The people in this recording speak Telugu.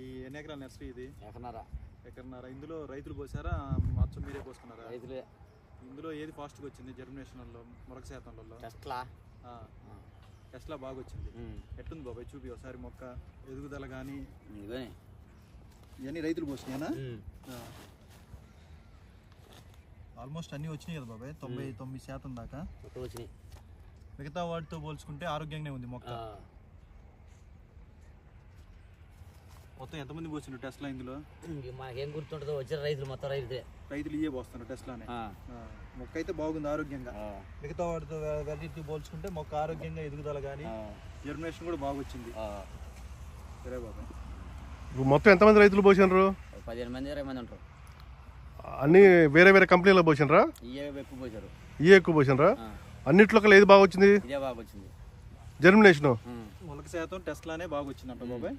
ఈ ఎన్ని ఎకరాల నర్సరీ ఇది? ఎక్కడన్నారా ఎకరన్నర. ఇందులో రైతులు పోసారా మొత్తం మీరే పోసుకున్నారా రైతులే. ఇందులో ఏది ఫాస్ట్గా వచ్చింది? జర్మినేషన్లో మొరక శాతంలో టెస్ట్లా? టెస్ట్లా బాగా వచ్చింది. ఎట్టుంది బాబాయ్? చూపి ఒకసారి మొక్క ఎదుగుదల కానీ ఇవన్నీ రైతులు పోసినాయనా ఆల్మోస్ట్ అన్నీ వచ్చినాయి కదా బాబాయ్? తొంభై తొమ్మిది శాతం దాకా. వచ్చినాయి. మిగతా వాటితో పోల్చుకుంటే ఆరోగ్యంగానే ఉంది మొక్క. మొత్తం ఎంతమంది పోసిండ్రు టెస్ట్లా ఇందులో? మాకేం గుర్తుంటుందో వచ్చిన రైతులు మొత్తం రైతులే. రైతులు ఇయే పోస్తున్నారు ఆ, మొక్క అయితే బాగుంది ఆరోగ్యంగా. మిగతా వాటితో వెరైటీ పోల్చుకుంటే మొక్క ఆరోగ్యంగా ఎదుగుదల కానీ జర్మినేషన్ కూడా బాగా వచ్చింది ఆ. సరే ఇప్పుడు మొత్తం ఎంతమంది రైతులు పోసినారు పదిహేను మంది ఇరవై మంది ఉంటారు. అన్ని వేరే వేరే కంపెనీలో పోసినరా ఇవే ఎక్కువ పోసారు ఏ ఎక్కువ పోసినరా అన్నిట్లో ఏది బాగా వచ్చింది ఇదే బాగా వచ్చింది జర్మినేషను మొలక శాతం టెస్ట్లానే బాగా వచ్చిందంట బాబాయ్.